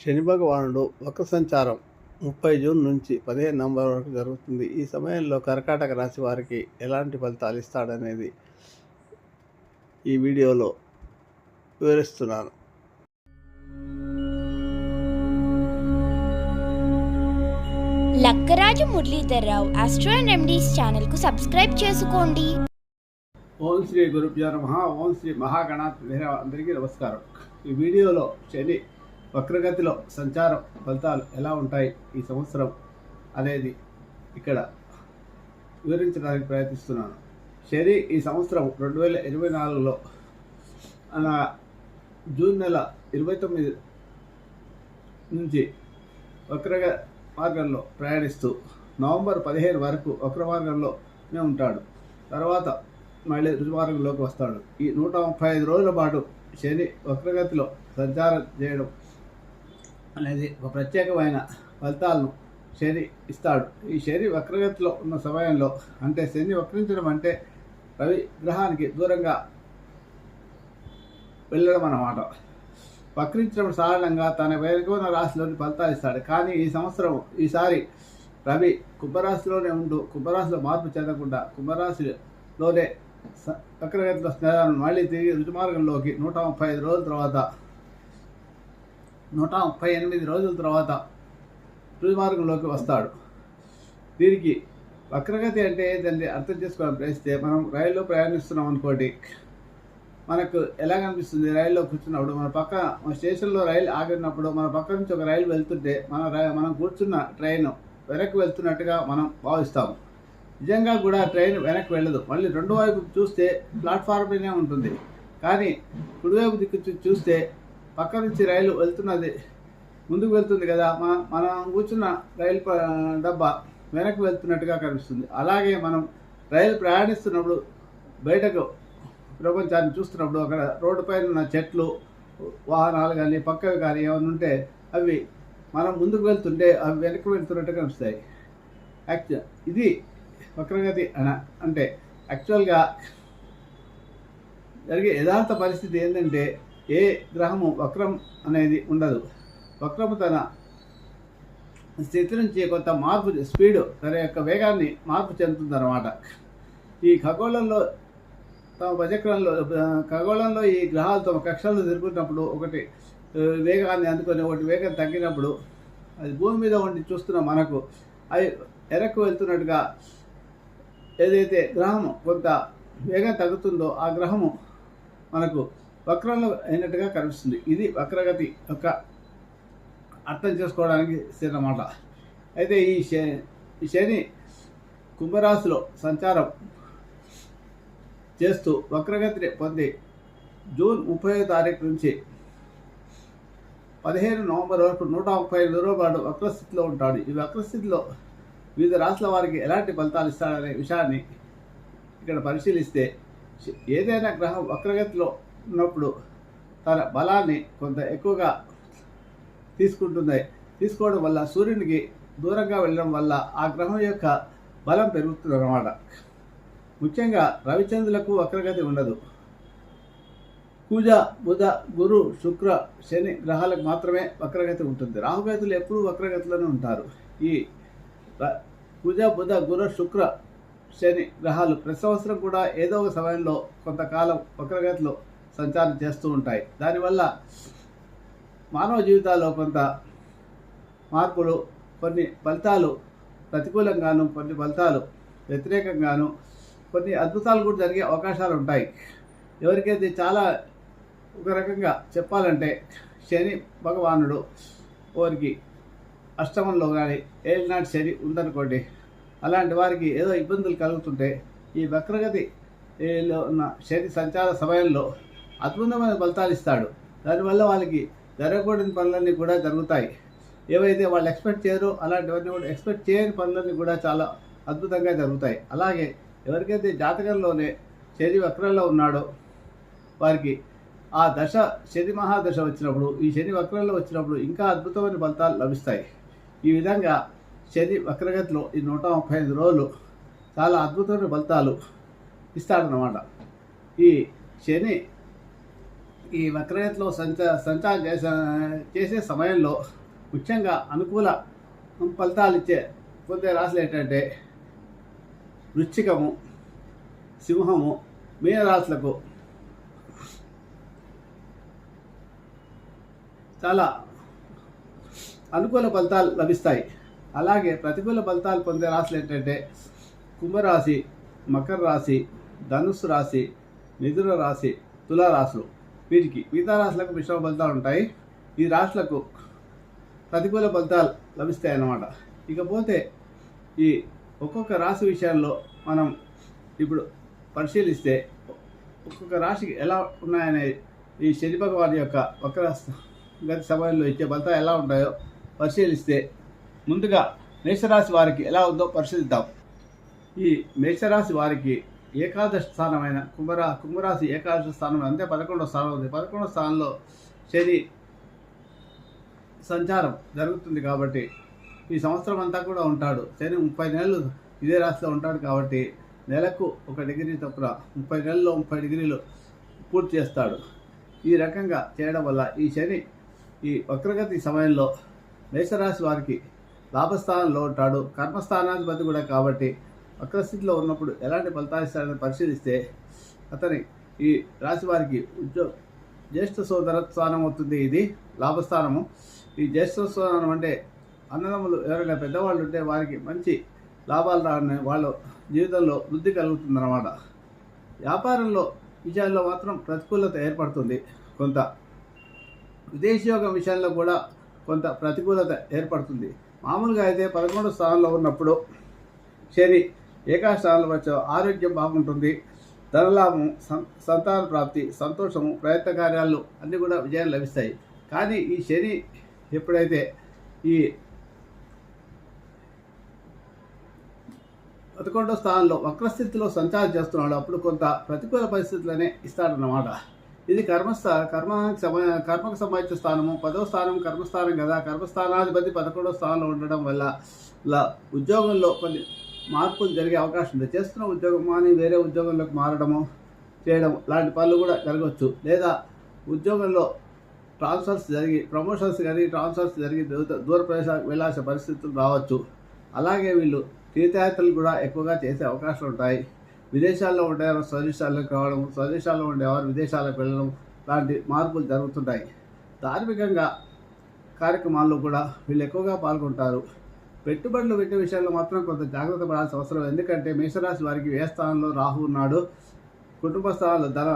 శని భగవానుడు వక్ర సంచారం ముప్పై జూన్ నుంచి పదిహేను నవంబర్ వరకు జరుగుతుంది. ఈ సమయంలో కర్కాటక రాశి వారికి ఎలాంటి ఫలితాలు ఇస్తాడనేది ఈ వీడియోలో వివరిస్తున్నాను. Lakkaraju Muralidharrao astro and remedies ఛానల్కు సబ్స్క్రైబ్ చేసుకోండి. ఓం శ్రీ గురుభ్యో నమ. ఓం శ్రీ మహాగణాత్ అందరికీ నమస్కారం. ఈ వీడియోలో శని వక్రగతిలో సంచారం ఫలితాలు ఎలా ఉంటాయి ఈ సంవత్సరం అనేది ఇక్కడ వివరించడానికి ప్రయత్నిస్తున్నాను. శని ఈ సంవత్సరం రెండు వేల ఇరవై నాలుగులో జూన్ నెల ఇరవై తొమ్మిది నుంచి వక్రగ మార్గంలో ప్రయాణిస్తూ నవంబర్ పదిహేను వరకు వక్ర మార్గంలోనే ఉంటాడు. తర్వాత మళ్ళీ రుజుమార్గంలోకి వస్తాడు. ఈ నూట ముప్పై ఐదు రోజుల పాటు శని వక్రగతిలో సంచారం చేయడం అనేది ఒక ప్రత్యేకమైన ఫలితాలను శని ఇస్తాడు. ఈ శని వక్రగతిలో ఉన్న సమయంలో అంటే శని వక్రించడం అంటే రవి గ్రహానికి దూరంగా వెళ్ళడం అన్నమాట. వక్రించడం సాధారణంగా తన వెనుకున్న రాశిలోని ఫలితాలు ఇస్తాడు. కానీ ఈ సంవత్సరం ఈసారి రవి కుంభరాశిలోనే ఉంటూ కుంభరాశిలో మార్పు చెందకుండా కుంభరాశిలోనే వక్రగతిలో స్నేహాలను మళ్ళీ తిరిగి రుజుమార్గంలోకి నూట ముప్పై ఐదు రోజుల తర్వాత నూట ముప్పై ఎనిమిది రోజుల తర్వాత రుజుమార్గంలోకి వస్తాడు. దీనికి వక్రగతి అంటే దాన్ని అర్థం చేసుకోవడం ప్రయత్నిస్తే మనం రైల్లో ప్రయాణిస్తున్నాం అనుకోండి మనకు ఎలా కనిపిస్తుంది? రైల్లో కూర్చున్నప్పుడు మన పక్క మన స్టేషన్లో రైలు ఆగినప్పుడు మన పక్క నుంచి ఒక రైలు వెళ్తుంటే మన రై- మనం కూర్చున్న ట్రైన్ వెనక్కి వెళ్తున్నట్టుగా మనం భావిస్తాము. నిజంగా కూడా ట్రైన్ వెనక్కి వెళ్ళదు. మళ్ళీ రెండు వైపు చూస్తే ప్లాట్ఫామ్లోనే ఉంటుంది. కానీ కుడివైపు దిక్కు చూస్తే పక్క నుంచి రైలు వెళ్తున్నది. ముందుకు వెళ్తుంది కదా మన మనం కూర్చున్న రైలు డబ్బా వెనక్కి వెళ్తున్నట్టుగా కనిపిస్తుంది. అలాగే మనం రైలు ప్రయాణిస్తున్నప్పుడు బయటకు ప్రపంచాన్ని చూస్తున్నప్పుడు అక్కడ రోడ్డు పైన ఉన్న చెట్లు వాహనాలు కానీ పక్కవి కానీ ఏమైనా ఉంటే అవి మనం ముందుకు వెళ్తుంటే అవి వెనక్కి వెళ్తున్నట్టు కనిపిస్తాయి. యాక్చువల్ ఇది వక్రగతి అన అంటే యాక్చువల్గా జరిగే యథార్థ పరిస్థితి ఏంటంటే ఏ గ్రహము వక్రం అనేది ఉండదు. వక్రము తన స్థితి నుంచి కొంత మార్పు స్పీడ్ తన యొక్క వేగాన్ని మార్పు చెందుతుందన్నమాట. ఈ ఖగోళంలో తమ భజక్రంలో ఖగోళంలో ఈ గ్రహాలు తమ కక్షల్లో తిరుగుతున్నప్పుడు ఒకటి వేగాన్ని అందుకొని ఒకటి వేగం తగ్గినప్పుడు అది భూమి మీద ఉండి చూస్తున్న మనకు అవి ఎరకు వెళ్తున్నట్టుగా ఏదైతే గ్రహము కొంత వేగం తగ్గుతుందో ఆ గ్రహము మనకు వక్రంలో అయినట్టుగా కనిపిస్తుంది. ఇది వక్రగతి యొక్క అర్థం చేసుకోవడానికి అన్నమాట అయితే ఈ శని ఈ శని కుంభరాశిలో సంచారం చేస్తూ వక్రగతిని పొంది జూన్ ముప్పై తారీఖు నుంచి పదిహేను నవంబర్ వరకు నూట ముప్పై ఐదు రోజుల పాటు వక్రస్థితిలో ఉంటాడు. ఈ వక్రస్థితిలో వివిధ రాష్ట్రాల వారికి ఎలాంటి ఫలితాలు ఇస్తాడనే విషయాన్ని ఇక్కడ పరిశీలిస్తే ఏదైనా గ్రహం వక్రగతిలో ఉన్నప్పుడు తన బలాన్ని కొంత ఎక్కువగా తీసుకుంటుంది తీసుకోవడం వల్ల సూర్యునికి దూరంగా వెళ్ళడం వల్ల ఆ గ్రహం యొక్క బలం పెరుగుతుంది అన్నమాట. ముఖ్యంగా రవిచంద్రులకు వక్రగతి ఉండదు. పూజ బుధ గురు శుక్ర శని గ్రహాలకు మాత్రమే వక్రగతి ఉంటుంది. రాహుగతులు ఎప్పుడూ వక్రగతిలోనే ఉంటారు. ఈ ర- పూజ బుధ గురు శుక్ర శని గ్రహాలు ప్రతి సంవత్సరం కూడా ఏదో ఒక సమయంలో కొంతకాలం వక్రగతిలో సంచారం చేస్తూ ఉంటాయి. దానివల్ల మానవ జీవితాల్లో కొంత మార్పులు కొన్ని ఫలితాలు ప్రతికూలంగాను కొన్ని ఫలితాలు వ్యతిరేకంగాను కొన్ని అద్భుతాలు కూడా జరిగే అవకాశాలు ఉంటాయి. ఎవరికైతే చాలా ఒక రకంగా చెప్పాలంటే శని భగవానుడు వారికి అష్టమంలో కానీ ఏలినాటి శని ఉందనుకోండి అలాంటి వారికి ఏదో ఇబ్బందులు కలుగుతుంటే ఈ వక్రగతిలో ఉన్న శని సంచార సమయంలో అద్భుతమైన ఫలితాలు ఇస్తాడు. దానివల్ల వాళ్ళకి జరగకూడని పనులన్నీ కూడా జరుగుతాయి. ఏవైతే వాళ్ళు ఎక్స్పెక్ట్ చేయరో అలాంటివన్నీ కూడా ఎక్స్పెక్ట్ చేయని పనులన్నీ కూడా చాలా అద్భుతంగా జరుగుతాయి. అలాగే ఎవరికైతే జాతకంలోనే శని వక్రంలో ఉన్నాడో వారికి ఆ దశ శని మహాదశ వచ్చినప్పుడు ఈ శని వక్రంలో వచ్చినప్పుడు ఇంకా అద్భుతమైన ఫలితాలు లభిస్తాయి. ఈ విధంగా శని వక్రగతిలో ఈ నూట ముప్పై ఐదు రోజులు చాలా అద్భుతమైన ఫలితాలు ఇస్తాడనమాట ఈ శని ఈ వక్రగతిలో సంచ సంచారం చేసే చేసే సమయంలో ముఖ్యంగా అనుకూల ఫలితాలు ఇచ్చే పొందే రాశులు ఏంటంటే వృశ్చికము సింహము మీన రాశులకు చాలా అనుకూల ఫలితాలు లభిస్తాయి. అలాగే ప్రతికూల ఫలితాలు పొందే రాశులు ఏంటంటే కుంభరాశి మకర రాశి ధనుస్సు రాశి మిథున రాశి తులారాశులు. వీటికి మిగతా రాశులకు మిశ్రమ ఫలితాలు ఉంటాయి. ఈ రాశులకు ప్రతికూల ఫలితాలు లభిస్తాయి అన్నమాట. ఇకపోతే ఈ ఒక్కొక్క రాశి విషయాల్లో మనం ఇప్పుడు పరిశీలిస్తే ఒక్కొక్క రాశికి ఎలా ఉన్నాయనే ఈ శని భగవాన్ యొక్క వక్ర గతి సమయంలో ఇచ్చే ఫలితాలు ఎలా ఉంటాయో పరిశీలిస్తే ముందుగా మేషరాశి వారికి ఎలా ఉందో పరిశీలిద్దాం. ఈ మేషరాశి వారికి ఏకాదశ స్థానమైన కుంభరా కుంభరాశి ఏకాదశ స్థానం అంటే పదకొండవ స్థానం ఉంది. పదకొండవ స్థానంలో శని సంచారం జరుగుతుంది కాబట్టి ఈ సంవత్సరం అంతా కూడా ఉంటాడు. శని ముప్పై నెలలు ఇదే రాశిలో ఉంటాడు కాబట్టి నెలకు ఒక డిగ్రీ చొప్పున ముప్పై నెలల్లో ముప్పై డిగ్రీలు పూర్తి చేస్తాడు. ఈ రకంగా చేయడం వల్ల ఈ శని ఈ వక్రగతి సమయంలో మేషరాశి వారికి లాభస్థానంలో ఉంటాడు. కర్మస్థానాధిపతి కూడా కాబట్టి వక్రస్థితిలో ఉన్నప్పుడు ఎలాంటి ఫలితాలు ఇస్తాడని పరిశీలిస్తే అతని ఈ రాశి వారికి ఉద్యోగ జ్యేష్ఠ సోదర స్థానం అవుతుంది. ఇది లాభస్థానము. ఈ జ్యేష్ఠ స్థానం అంటే అన్నదమ్ములు ఎవరైనా పెద్దవాళ్ళు ఉంటే వారికి మంచి లాభాలు రాని వాళ్ళ జీవితంలో వృద్ధి కలుగుతుందన్నమాట. వ్యాపారంలో విషయాల్లో మాత్రం ప్రతికూలత ఏర్పడుతుంది. కొంత విదేశీయోగం విషయంలో కూడా కొంత ప్రతికూలత ఏర్పడుతుంది. మామూలుగా అయితే పదకొండు స్థానంలో ఉన్నప్పుడు శని ఏకాశాలు వచ్చే ఆరోగ్యం బాగుంటుంది. ధనలాభం సం సంతాన ప్రాప్తి సంతోషము ప్రయత్న కార్యాలు అన్నీ కూడా విజయాలు లభిస్తాయి. కానీ ఈ శని ఎప్పుడైతే ఈ పదకొండో స్థానంలో వక్రస్థితిలో సంచారం చేస్తున్నాడు అప్పుడు కొంత ప్రతికూల పరిస్థితులనే ఇస్తాడన్నమాట. ఇది కర్మస్థా కర్మ కర్మకు సంబంధించిన స్థానము పదో స్థానం కర్మస్థానం కదా. కర్మస్థానాధిపతి పదకొండో స్థానంలో ఉండడం వల్ల ఉద్యోగంలో కొన్ని మార్పులు జరిగే అవకాశం ఉంది. చేస్తున్న ఉద్యోగం మాని వేరే ఉద్యోగంలోకి మారడము చేయడం లాంటి పనులు కూడా జరగవచ్చు. లేదా ఉద్యోగంలో ట్రాన్స్ఫర్స్ జరిగి ప్రమోషన్స్ కానీ ట్రాన్స్ఫర్స్ జరిగి దూర దూర ప్రదేశాలకు వెళ్ళాల్సిన పరిస్థితులు రావచ్చు. అలాగే వీళ్ళు తీర్థయాత్రలు కూడా ఎక్కువగా చేసే అవకాశాలు ఉంటాయి. విదేశాల్లో ఉండేవారు స్వదేశాలకు రావడం స్వదేశాల్లో ఉండేవారు విదేశాలకు వెళ్ళడం లాంటి మార్పులు జరుగుతుంటాయి. ధార్మికంగా కార్యక్రమాల్లో కూడా వీళ్ళు ఎక్కువగా పాల్గొంటారు. పెట్టుబడులు పెట్టే విషయాల్లో మాత్రం కొంత జాగ్రత్త పడాల్సిన అవసరం ఎందుకంటే మేషరాశి వారికి వ్యయస్థానంలో స్థానంలో రాహు ఉన్నాడు? కుటుంబ స్థానంలో ధన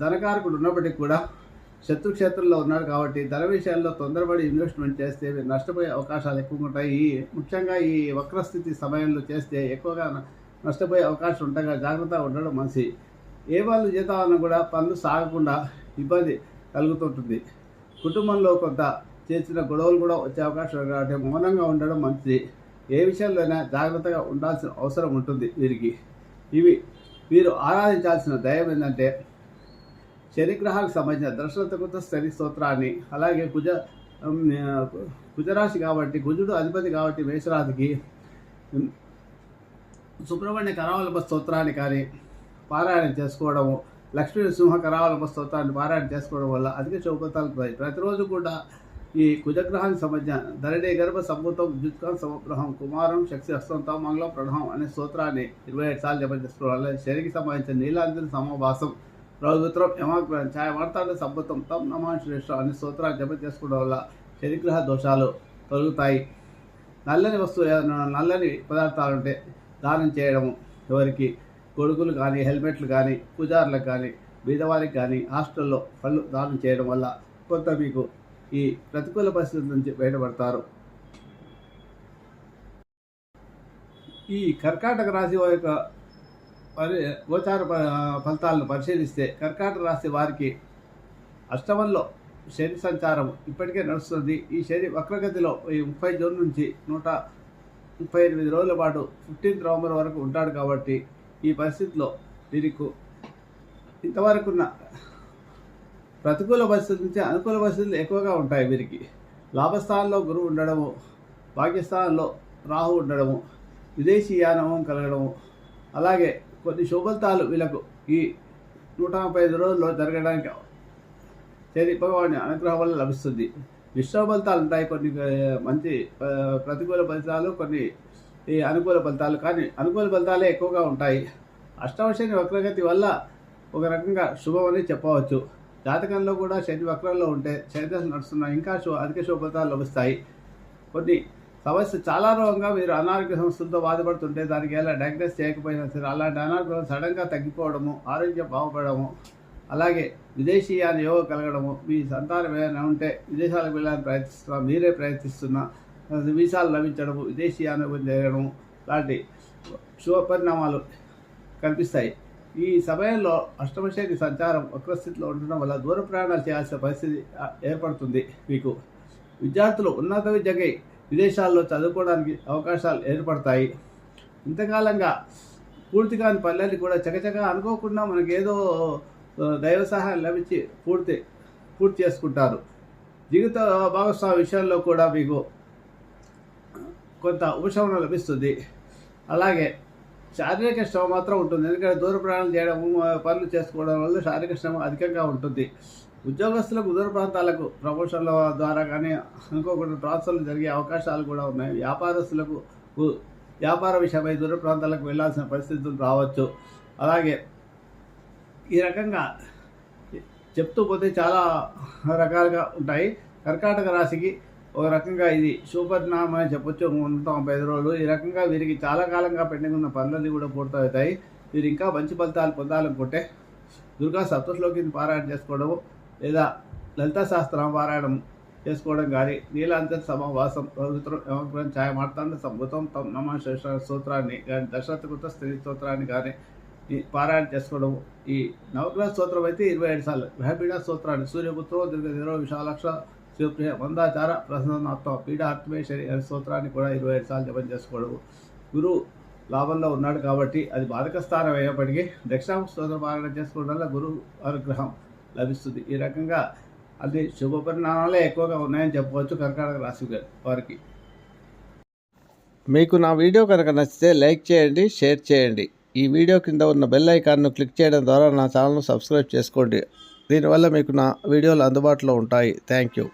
ధనకారకుడు ఉన్నప్పటికీ కూడా శత్రుక్షేత్రంలో ఉన్నాడు కాబట్టి ధన విషయాల్లో తొందరపడి ఇన్వెస్ట్మెంట్ చేస్తే నష్టపోయే అవకాశాలు ఎక్కువగా ఉంటాయి. ముఖ్యంగా ఈ వక్రస్థితి సమయంలో చేస్తే ఎక్కువగా నష్టపోయే అవకాశం ఉండగా జాగ్రత్తగా ఉండడం మంచి. ఏ వాళ్ళు జీతాలను కూడా పనులు సాగకుండా ఇబ్బంది కలుగుతుంటుంది. కుటుంబంలో కొంత చేసిన గొడవలు కూడా వచ్చే అవకాశం కాబట్టి మౌనంగా ఉండడం మంచిది. ఏ విషయంలో అయినా జాగ్రత్తగా ఉండాల్సిన అవసరం ఉంటుంది వీరికి. ఇవి వీరు ఆరాధించాల్సిన దయం ఏంటంటే శనిగ్రహాలకు సంబంధించిన దర్శనతకృత శని స్తోత్రాన్ని అలాగే కుజ కుజరాశి కాబట్టి కుజుడు అధిపతి కాబట్టి మేషరాశికి సుబ్రహ్మణ్య కరావలంబ స్తోత్రాన్ని కానీ పారాయణం చేసుకోవడము లక్ష్మీ సింహ కరావలంబ స్తోత్రాన్ని పారాయణ చేసుకోవడం వల్ల అధిక శుభఫలితాలు ప్రతిరోజు కూడా ఈ కుజగ్రహానికి సంబంధించిన ధరణి గర్భ సంభూతం విద్యుత్కాం సమగ్రహం కుమారం శక్తి హస్తంతం మంగళం ప్రణహం అనే స్తోత్రాన్ని ఇరవై ఐదు సార్లు జపం చేసుకోవడం వల్ల శనికి సంబంధించిన నీలాంజన సమవాసం రౌద్రం యమాగ్రహం ఛాయ వార్తాండ సంభూతం తం నమాన్ అనే స్తోత్రాన్ని జపం చేసుకోవడం వల్ల శనిగ్రహ దోషాలు తొలగుతాయి. నల్లని వస్తువు ఏదైనా నల్లని పదార్థాలు ఉంటే దానం చేయడము ఎవరికి కొడుకులు కానీ హెల్మెట్లు కానీ పూజారులకు కానీ బీదవారికి కానీ హాస్టల్లో పళ్ళు దానం చేయడం వల్ల కొంత మీకు ఈ ప్రతికూల పరిస్థితుల నుంచి బయటపడతారు. ఈ కర్కాటక రాశి వారి యొక్క గోచార ఫలితాలను పరిశీలిస్తే కర్కాటక రాశి వారికి అష్టమంలో శని సంచారం ఇప్పటికే నడుస్తుంది. ఈ శని వక్రగతిలో ఈ ముప్పై జూన్ నుంచి నూట ముప్పై ఎనిమిది రోజుల పాటు ఫిఫ్టీన్త్ నవంబర్ వరకు ఉంటాడు కాబట్టి ఈ పరిస్థితిలో దీనికి ఇంతవరకున్న ప్రతికూల పరిస్థితుల నుంచి అనుకూల పరిస్థితులు ఎక్కువగా ఉంటాయి వీరికి. లాభస్థానంలో గురువు ఉండడము పాకిస్తాన్లో రాహు ఉండడము విదేశీ యానవం కలగడము అలాగే కొన్ని శుభఫలితాలు వీళ్ళకు ఈ నూట ముప్పై ఐదు రోజుల్లో జరగడానికి శని భగవాని అనుగ్రహం వల్ల లభిస్తుంది. మిశ్రమ ఫలితాలు ఉంటాయి కొన్ని మంచి ప్రతికూల ఫలితాలు కొన్ని ఈ అనుకూల ఫలితాలు కానీ అనుకూల ఫలితాలే ఎక్కువగా ఉంటాయి. అష్టవశని వక్రగతి వల్ల ఒక రకంగా శుభమని చెప్పవచ్చు. జాతకంలో కూడా శని వక్రంలో ఉంటే శనిదశ నడుస్తున్న ఇంకా శో అధిక శుభతాలు లభిస్తాయి. కొన్ని సమస్య చాలా రోగంగా మీరు అనారోగ్య సమస్యలతో బాధపడుతుంటే దానికి ఎలా డయాగ్నోస్ చేయకపోయినా సరే అలాంటి అనారోగ్యం సడన్గా తగ్గిపోవడము ఆరోగ్యం బాగుపడము అలాగే విదేశీయాన్ని యోగ కలగడము మీ సంతానం ఏదైనా ఉంటే విదేశాలకు వెళ్ళాలని ప్రయత్నిస్తున్నా మీరే ప్రయత్నిస్తున్నా వీసాలు లభించడము విదేశీయాన్ని జరగడము లాంటి శుభ పరిణామాలు కనిపిస్తాయి. ఈ సమయంలో అష్టమశేఖి సంచారం వక్రస్థితిలో ఉండడం వల్ల దూర ప్రయాణాలు చేయాల్సిన పరిస్థితి ఏర్పడుతుంది మీకు. విద్యార్థులు ఉన్నత విద్యకై విదేశాల్లో చదువుకోవడానికి అవకాశాలు ఏర్పడతాయి. ఇంతకాలంగా పూర్తి కాని పల్లెలు కూడా చకచక అనుకోకుండా మనకి ఏదో దైవ సహాయం లభించి పూర్తి పూర్తి చేసుకుంటారు. జీవిత భాగస్వామి విషయంలో కూడా మీకు కొంత ఉపశమనం లభిస్తుంది. అలాగే శారీరక శ్రమ మాత్రం ఉంటుంది. ఎందుకంటే దూర ప్రయాణం చేయడం పనులు చేసుకోవడం వల్ల శారీరక శ్రమ అధికంగా ఉంటుంది. ఉద్యోగస్తులకు దూర ప్రాంతాలకు ప్రమోషన్ల ద్వారా కానీ అనుకోకుండా ట్రాన్స్ఫర్లు జరిగే అవకాశాలు కూడా ఉన్నాయి. వ్యాపారస్తులకు వ్యాపార విషయమై దూర ప్రాంతాలకు వెళ్ళాల్సిన పరిస్థితులు రావచ్చు. అలాగే ఈ రకంగా చెప్తూ పోతే చాలా రకాలుగా ఉంటాయి. కర్కాటక రాశికి ఒక రకంగా ఇది శుభపరిణామం అని చెప్పొచ్చు. నూట తొంభై ఐదు రోజులు. ఈ రకంగా వీరికి చాలా కాలంగా పెండింగ్ ఉన్న పనులన్నీ కూడా పూర్తవుతాయి వీరు ఇంకా మంచి ఫలితాలు పొందాలనుకుంటే దుర్గా సప్తశ్లోకిని పారాయణ చేసుకోవడము లేదా లలిత శాస్త్రం పారాయణం చేసుకోవడం కానీ నీలాంతర సమావాసం పవిత్రం యమగ్రం ఛాయ మార్తాండ సంభుతం తమ నమ సూత్రాన్ని స్తోత్రాన్ని కానీ దశరథకృత స్త్రీ స్తోత్రాన్ని కానీ పారాయణ చేసుకోవడం. ఈ నవగ్రహ స్తోత్రం అయితే ఇరవై ఏడు సార్లు. గ్రహపీడ స్తోత్రాన్ని సూర్యపుత్రం దీర్ఘ దిరో విశాలక్ష శివప్రియ మందాచార ప్రసన్నాత్మ పీడ ఆత్మేశ్వరి అనే స్తోత్రాన్ని కూడా ఇరవై ఐదు సార్లు జపం చేసుకోవడం గురువు లాభంలో ఉన్నాడు కాబట్టి అది బాధక స్థానం అయినప్పటికీ దక్షిణామ స్తోత్ర పారాయణ చేసుకోవడం వల్ల గురువు అనుగ్రహం లభిస్తుంది. ఈ రకంగా అది శుభ పరిణామాలే ఎక్కువగా ఉన్నాయని చెప్పవచ్చు కర్కాటక రాశి వారికి. మీకు నా వీడియో కనుక నచ్చితే లైక్ చేయండి షేర్ చేయండి. ఈ వీడియో కింద ఉన్న బెల్ ఐకాన్ను క్లిక్ చేయడం ద్వారా నా ఛానల్ను సబ్స్క్రైబ్ చేసుకోండి. దీనివల్ల మీకు నా వీడియోలు అందుబాటులో ఉంటాయి. Thank you.